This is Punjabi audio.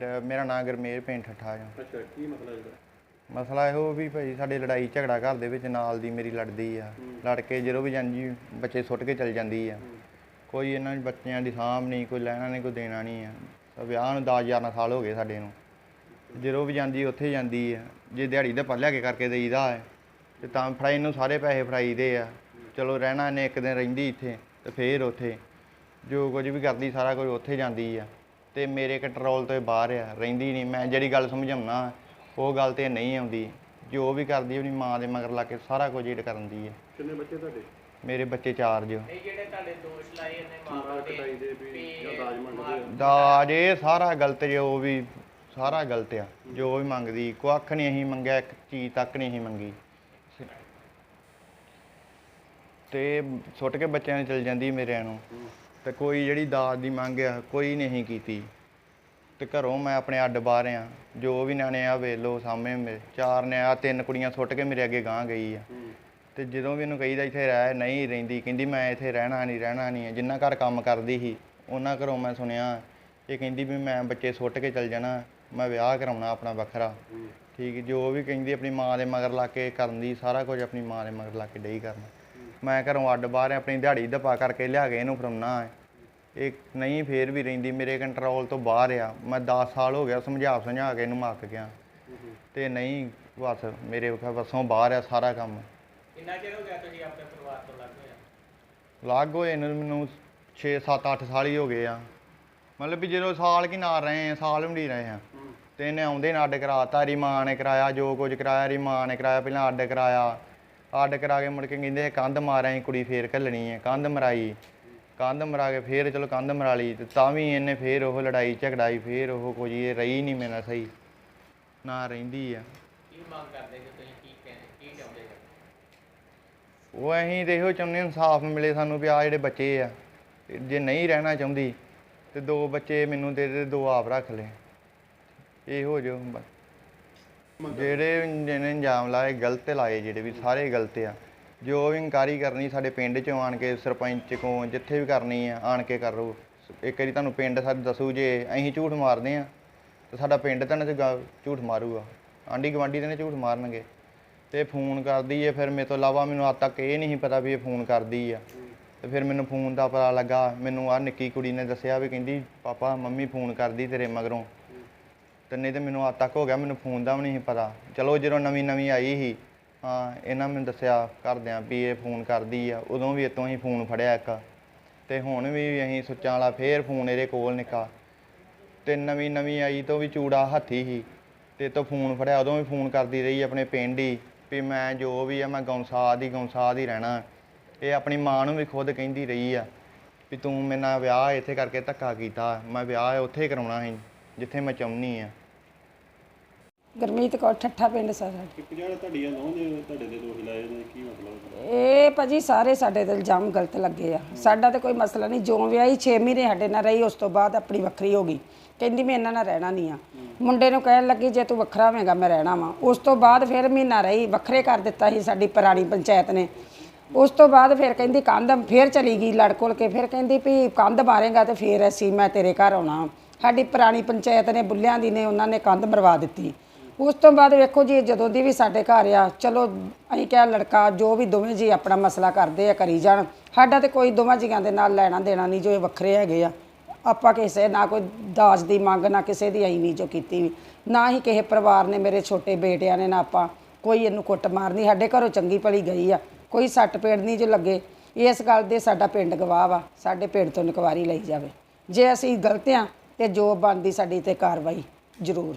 ਪਿੰਡ ਮੇਰਾ ਨਾਂ ਗੁਰਮੇਲ ਪਿੰਡ ਠੱਠਾ ਆ। ਅੱਛਾ ਕੀ ਮਸਲਾ ਇਹਦਾ? ਮਸਲਾ ਇਹੋ ਵੀ ਭਾਈ ਸਾਡੇ ਲੜਾਈ ਝਗੜਾ ਘਰ ਦੇ ਵਿੱਚ ਨਾਲ ਦੀ ਮੇਰੀ ਲੜਦੀ ਆ। ਲੜ ਕੇ ਜਦੋਂ ਵੀ ਜਾਂਦੀ ਬੱਚੇ ਸੁੱਟ ਕੇ ਚਲ ਜਾਂਦੀ ਆ। ਕੋਈ ਇਹਨਾਂ ਦੇ ਬੱਚਿਆਂ ਦੀ ਸਾਂਭ ਨਹੀਂ ਕੋਈ ਲੈਣਾ ਨਹੀਂ ਕੋਈ ਦੇਣਾ ਨਹੀਂ ਆ। ਤਾਂ ਵਿਆਹ ਨੂੰ 10 11 ਸਾਲ ਹੋ ਗਏ ਸਾਡੇ ਨੂੰ। ਜਦੋਂ ਵੀ ਜਾਂਦੀ ਉੱਥੇ ਜਾਂਦੀ ਆ। ਜੇ ਦਿਹਾੜੀ ਦਾ ਪੱਲਿਆ ਕੇ ਕਰਕੇ ਦੇਈਦਾ ਹੈ ਤੇ ਤਾਂ ਫੜਾਈ ਨੂੰ ਸਾਰੇ ਪੈਸੇ ਫੜਾਈਦੇ ਆ। ਚਲੋ ਰਹਿਣਾ ਨੇ ਇੱਕ ਦਿਨ ਰਹਿੰਦੀ ਇੱਥੇ ਤੇ ਫੇਰ ਉੱਥੇ। ਜੋ ਕੁਝ ਵੀ ਕਰਦੀ ਸਾਰਾ ਕੁਝ ਉੱਥੇ ਜਾਂਦੀ ਆ। ਤੇ ਮੇਰੇ ਕੰਟਰੋਲ ਤੋਂ ਬਾਹਰ ਆ ਰਹਿੰਦੀ ਨਹੀਂ। ਮੈਂ ਜਿਹੜੀ ਗੱਲ ਸਮਝਾਉਣਾ ਉਹ ਗੱਲ ਤੇ ਨਹੀਂ ਆਉਂਦੀ। ਜੋ ਵੀ ਕਰਦੀ ਆਪਣੀ ਮਾਂ ਦੇ ਮਗਰ ਲਾ ਕੇ ਸਾਰਾ ਕੁਝ ਏਡ ਕਰਨ ਦੀ ਆ। ਕਿੰਨੇ ਬੱਚੇ ਤੁਹਾਡੇ? ਮੇਰੇ ਬੱਚੇ ਚਾਰ ਜੋ। ਇਹ ਜਿਹੜੇ ਤੁਹਾਡੇ ਦੋਸ਼ ਲਾਏ ਇਹਨੇ ਮਾਂ ਕਟਾਈ ਦੇ ਵੀ ਜਾਂ ਦਾਜ ਮੰਗਦੇ ਆ? ਦਾਜ ਇਹ ਸਾਰਾ ਗਲਤ ਜੋ ਵੀ ਸਾਰਾ ਗਲਤ ਆ। ਜੋ ਵੀ ਮੰਗਦੀ ਕੁੱਖ ਨਹੀਂ ਅਸੀਂ ਮੰਗਿਆ ਇੱਕ ਚੀਜ਼ ਤੱਕ ਨਹੀਂ ਅਸੀਂ ਮੰਗੀ। ਤੇ ਸੁੱਟ ਕੇ ਬੱਚਿਆਂ ਨੂੰ ਚਲ ਜਾਂਦੀ ਮੇਰਿਆਂ ਨੂੰ। ਤੇ ਕੋਈ ਜਿਹੜੀ ਦਾਜ ਦੀ ਮੰਗ ਆ ਕੋਈ ਨਹੀਂ ਕੀਤੀ। ਤੇ ਘਰੋਂ ਮੈਂ ਆਪਣੇ ਅੱਡ ਬਾਹਰ ਆ। ਜੋ ਵੀ ਨਿਆਣੇ ਆ ਵੇਖ ਲਓ ਸਾਹਮਣੇ ਮੇਰੇ ਚਾਰ ਨੇ ਆ ਤਿੰਨ ਕੁੜੀਆਂ ਸੁੱਟ ਕੇ ਮੇਰੇ ਅੱਗੇ ਗਾਂ ਗਈ ਆ। ਤੇ ਜਦੋਂ ਵੀ ਇਹਨੂੰ ਕਹੀਦਾ ਇੱਥੇ ਰਹਿ ਨਹੀਂ ਰਹਿੰਦੀ। ਕਹਿੰਦੀ ਮੈਂ ਇੱਥੇ ਰਹਿਣਾ ਨਹੀਂ ਰਹਿਣਾ ਨਹੀਂ ਜਿੰਨਾ ਘਰ ਕੰਮ ਕਰਦੀ ਸੀ ਉਹਨਾਂ ਘਰੋਂ ਮੈਂ ਸੁਣਿਆ। ਇਹ ਕਹਿੰਦੀ ਵੀ ਮੈਂ ਬੱਚੇ ਸੁੱਟ ਕੇ ਚਲ ਜਾਣਾ ਮੈਂ ਵਿਆਹ ਕਰਾਉਣਾ ਆਪਣਾ ਵੱਖਰਾ। ਠੀਕ ਜੋ ਵੀ ਕਹਿੰਦੀ ਆਪਣੀ ਮਾਂ ਦੇ ਮਗਰ ਲਾ ਕੇ ਕਰਨ ਦੀ ਸਾਰਾ ਕੁਝ ਆਪਣੀ ਮਾਂ ਦੇ ਮਗਰ ਲਾ ਕੇ ਡਈ ਕਰਨਾ। ਮੈਂ ਘਰੋਂ ਅੱਡ ਬਾਹਰ ਆਪਣੀ ਦਿਹਾੜੀ ਦਪਾ ਕਰਕੇ ਲਿਆ ਕੇ ਇਹਨੂੰ ਫੜਾਉਣਾ ਹੈ। ਇਹ ਨਹੀਂ ਫੇਰ ਵੀ ਰਹਿੰਦੀ ਮੇਰੇ ਕੰਟਰੋਲ ਤੋਂ ਬਾਹਰ ਆ। ਮੈਂ 10 ਸਾਲ ਹੋ ਗਿਆ ਸਮਝਾ ਸਮਝਾ ਕੇ ਇਹਨੂੰ ਮੱਕ ਗਿਆ। ਤੇ ਨਹੀਂ ਬਸ ਮੇਰੇ ਵੱਸੋਂ ਬਾਹਰ ਆ ਸਾਰਾ ਕੰਮ। ਕਿੰਨਾ ਚਿਰ ਹੋ ਗਿਆ ਤੁਸੀਂ ਆਪਣੇ ਪਰਿਵਾਰ ਤੋਂ ਲੱਗ ਹੋਇਆ ਲੱਗ ਹੋਏ ਨੂੰ ਮੈਨੂੰ 6 7 8 ਸਾਲ ਹੀ ਹੋ ਗਏ ਆ। ਮਤਲਬ ਵੀ ਜਦੋਂ ਸਾਲ ਕੀ ਨਾਲ ਰਹੇ ਆ ਸਾਲ ਵੀ ਨਹੀਂ ਰਹੇ ਆ। ਤੇ ਇਹਨੇ ਆਉਂਦੇ ਨੇ ਅੱਡ ਕਰਾਤਾ ਰੀ ਮਾਂ ਨੇ ਕਰਾਇਆ ਜੋ ਕੁਝ ਕਰਾਇਆ ਰੀ ਮਾਂ ਨੇ ਕਰਾਇਆ ਪਹਿਲਾਂ ਅੱਡ ਕਰਾਇਆ। ਅੱਡ ਕਰਾ ਕੇ ਮੁੜ ਕੇ ਕਹਿੰਦੇ ਕੰਧ ਮਾਰਿਆ ਕੁੜੀ ਫੇਰ ਘੱਲਣੀ ਹੈ ਕੰਧ ਮਰਾਈ। ਕੰਧ ਮਰਾ ਕੇ ਫੇਰ ਚਲੋ ਕੰਧ ਮਰਾ ਲਈ ਤੇ ਤਾਂ ਵੀ ਇਹਨੇ ਫੇਰ ਉਹ ਲੜਾਈ ਝਗੜਾਈ ਫੇਰ ਉਹ ਕੁਝ ਇਹ ਰਹੀ ਨਹੀਂ ਮੇਰੇ ਨਾਲ ਸਹੀ। ਨਾ ਰਹਿੰਦੀ ਆ। ਕੀ ਮੰਗ ਕਰਦੇ ਕਿ ਤੁਸੀਂ? ਕੀ ਕਹਿੰਦੇ ਕੀ ਚਾਹੁੰਦੇ ਹੋ ਉਹ ਅਸੀਂ ਤੇ ਇਹੋ ਚਾਹੁੰਦੇ ਇਨਸਾਫ ਮਿਲੇ ਸਾਨੂੰ ਵੀ ਆ ਜਿਹੜੇ ਬੱਚੇ ਆ ਜੇ ਨਹੀਂ ਰਹਿਣਾ ਚਾਹੁੰਦੀ ਤੇ ਦੋ ਬੱਚੇ ਮੈਨੂੰ ਦੇ ਦੇ ਦੋ ਆਪ ਰੱਖ ਲੈ। ਇਹੋ ਜੋ ਬ- ਜਿਹੜੇ ਜਿਹਨੇ ਇੰਜਾਮ ਲਾਏ, ਗਲਤ ਲਾਏ ਜਿਹੜੇ ਵੀ, ਸਾਰੇ ਗਲਤ ਆ। ਜੋ ਵੀ ਇਨਕਾਰੀ ਕਰਨੀ ਸਾਡੇ ਪਿੰਡ ਚੋਂ ਆਣ ਕੇ, ਸਰਪੰਚ ਕੋਲ ਜਿੱਥੇ ਵੀ ਕਰਨੀ ਆ, ਆਣ ਕੇ ਕਰੋ। ਇੱਕ ਵਾਰੀ ਤੁਹਾਨੂੰ ਪਿੰਡ ਸਾਡੇ ਦੱਸੂ ਜੇ ਅਸੀਂ ਝੂਠ ਮਾਰਦੇ ਆ, ਤੇ ਸਾਡਾ ਪਿੰਡ ਤਾਂ ਨਾ ਝੂਠ ਮਾਰੂਗਾ। ਆਂਢੀ ਗਵਾਂਢੀ ਦੇ ਨੇ ਝੂਠ ਮਾਰਨਗੇ। ਤੇ ਫੋਨ ਕਰਦੀ ਏ, ਫਿਰ ਮੇਰੇ ਤੋਂ ਇਲਾਵਾ ਮੈਨੂੰ ਅੱਜ ਤੱਕ ਇਹ ਨਹੀਂ ਪਤਾ ਵੀ ਇਹ ਫੋਨ ਕਰਦੀ ਆ। ਤੇ ਫਿਰ ਮੈਨੂੰ ਫੋਨ ਦਾ ਪਤਾ ਲੱਗਾ, ਮੈਨੂੰ ਆ ਨਿੱਕੀ ਕੁੜੀ ਨੇ ਦੱਸਿਆ ਵੀ ਕਹਿੰਦੀ, ਪਾਪਾ, ਮੰਮੀ ਫੋਨ ਕਰਦੀ ਤੇਰੇ ਮਗਰੋਂ। ਤੇ ਨਹੀਂ ਤੇ ਮੈਨੂੰ ਅੱਜ ਤੱਕ ਹੋ ਗਿਆ, ਮੈਨੂੰ ਫੋਨ ਦਾ ਵੀ ਨਹੀਂ ਸੀ ਪਤਾ। ਚਲੋ ਜਦੋਂ ਨਵੀਂ ਨਵੀਂ ਆਈ ਸੀ, ਹਾਂ, ਇਹਨਾਂ ਮੈਨੂੰ ਦੱਸਿਆ ਘਰਦਿਆਂ ਵੀ ਇਹ ਫੋਨ ਕਰਦੀ ਆ, ਉਦੋਂ ਵੀ ਇਤੋਂ ਹੀ ਫੋਨ ਫੜਿਆ ਇੱਕ। ਤੇ ਹੁਣ ਵੀ ਅਸੀਂ ਸੁੱਚਾਂ ਵਾਲਾ ਫੇਰ ਫੋਨ ਇਹਦੇ ਕੋਲ ਨਿਕਾ। ਤੇ ਨਵੀਂ ਨਵੀਂ ਆਈ ਤੋਂ ਵੀ ਚੂੜਾ ਹੱਥੀ ਸੀ, ਤੇ ਤੋਂ ਫੋਨ ਫੜਿਆ, ਉਦੋਂ ਵੀ ਫੋਨ ਕਰਦੀ ਰਹੀ ਆਪਣੇ ਪਿੰਡ ਹੀ, ਵੀ ਮੈਂ ਜੋ ਵੀ ਆ, ਮੈਂ ਗੌਂਸਾਦ ਹੀ ਗੌਂਸਾਦ ਹੀ ਰਹਿਣਾ। ਇਹ ਆਪਣੀ ਮਾਂ ਨੂੰ ਵੀ ਖੁਦ ਕਹਿੰਦੀ ਰਹੀ ਆ, ਵੀ ਤੂੰ ਮੇਰੇ ਨਾਲ ਵਿਆਹ ਇੱਥੇ ਕਰਕੇ ਧੱਕਾ ਕੀਤਾ, ਮੈਂ ਵਿਆਹ ਉੱਥੇ ਹੀ ਕਰਾਉਣਾ ਸੀ। ਜਿੱਥੇ ਮੈਂ ਚਾਹੁੰਨੀ ਆ। ਗਰਮੀਤ ਕੌਰ ਠੱਠਾ ਪਿੰਡ ਸਾਡਾ। ਇੱਕ ਜਿਹੜਾ ਤੁਹਾਡੀਆਂ ਨੌਂ ਦੇ ਤੁਹਾਡੇ ਦੇ ਦੋਸ਼ ਲਾਏ ਨੇ ਕੀ ਮਤਲਬ? ਇਹ ਭਾਜੀ ਸਾਰੇ ਸਾਡੇ ਤੇ ਇਲਜ਼ਾਮ ਗਲਤ ਲੱਗੇ ਆ। ਸਾਡਾ ਤੇ ਕੋਈ ਮਸਲਾ ਨਹੀਂ ਜੋ ਵਿਆਹੀ 6 ਮਹੀਨੇ ਸਾਡੇ ਨਾਲ ਰਹੀ ਉਸ ਤੋਂ ਬਾਅਦ ਆਪਣੀ ਵੱਖਰੀ ਹੋ ਗਈ। ਕਹਿੰਦੀ ਮੈਂ ਇਹਨਾਂ ਨਾਲ ਰਹਿਣਾ ਨਹੀਂ ਆ। ਮੁੰਡੇ ਨੂੰ ਕਹਿਣ ਲੱਗੀ ਜੇ ਤੂੰ ਵੱਖਰਾ ਹੋਵੇਂਗਾ ਮੈਂ ਰਹਿਣਾ ਵਾਂ। ਉਸ ਤੋਂ ਬਾਅਦ ਫਿਰ ਮਹੀਨਾ ਰਹੀ ਵੱਖਰੇ ਕਰ ਦਿੱਤਾ ਸੀ ਸਾਡੀ ਪੁਰਾਣੀ ਪੰਚਾਇਤ ਨੇ। ਉਸ ਤੋਂ ਬਾਅਦ ਫਿਰ ਕਹਿੰਦੀ ਕੰਧ ਫਿਰ ਚਲੀ ਗਈ ਲੜ ਕੋਲ ਕੇ। ਫਿਰ ਕਹਿੰਦੀ ਵੀ ਕੰਧ ਮਾਰੇਗਾ ਤੇ ਫਿਰ ਅਸੀਂ ਮੈਂ ਤੇਰੇ ਘਰ ਆਉਣਾ। ਸਾਡੀ ਪੁਰਾਣੀ ਪੰਚਾਇਤ ਨੇ ਬੁੱਲਿਆਂ ਦੀ ਨੇ, ਉਹਨਾਂ ਨੇ ਕੰਧ ਮਰਵਾ ਦਿੱਤੀ। ਉਸ ਤੋਂ ਬਾਅਦ ਵੇਖੋ ਜੀ ਜਦੋਂ ਦੀ ਵੀ ਸਾਡੇ ਘਰ ਆ, ਚਲੋ ਅਸੀਂ ਕਿਹਾ ਲੜਕਾ, ਜੋ ਵੀ ਦੋਵੇਂ ਜੀ ਆਪਣਾ ਮਸਲਾ ਕਰਦੇ ਆ, ਕਰੀ ਜਾਣ। ਸਾਡਾ ਤੇ ਕੋਈ ਦੋਵਾਂ ਜੀਆਂ ਦੇ ਨਾਲ ਲੈਣਾ ਦੇਣਾ ਨਹੀਂ, ਜੋ ਇਹ ਵੱਖਰੇ ਹੈਗੇ ਆ। ਆਪਾਂ ਕਿਸੇ, ਨਾ ਕੋਈ ਦਾਜ ਦੀ ਮੰਗ, ਨਾ ਕਿਸੇ ਦੀ ਆਈ ਨਹੀਂ ਜੋ ਕੀਤੀ ਵੀ। ਨਾ ਹੀ ਕਿਸੇ ਪਰਿਵਾਰ ਨੇ ਮੇਰੇ ਛੋਟੇ ਬੇਟਿਆਂ ਨੇ, ਨਾ ਆਪਾਂ ਕੋਈ ਇਹਨੂੰ ਕੁੱਟ ਮਾਰਨੀ ਸਾਡੇ ਘਰੋਂ ਚੰਗੀ ਭਲੀ ਗਈ ਆ। ਕੋਈ ਸੱਟ ਪੇੜ ਨਹੀਂ ਜੋ ਲੱਗੇ। ਇਸ ਗੱਲ ਦੇ ਸਾਡਾ ਪਿੰਡ ਗਵਾਹ ਵਾ, ਸਾਡੇ ਪਿੰਡ ਤੋਂ ਨਕਵਾਰੀ ਲਈ ਜਾਵੇ। ਜੇ ਅਸੀਂ ਗਲਤ ਆ ਤੇ ਜੋ ਬਣਦੀ ਸਾਡੀ ਤੇ ਕਾਰਵਾਈ ਜ਼ਰੂਰ।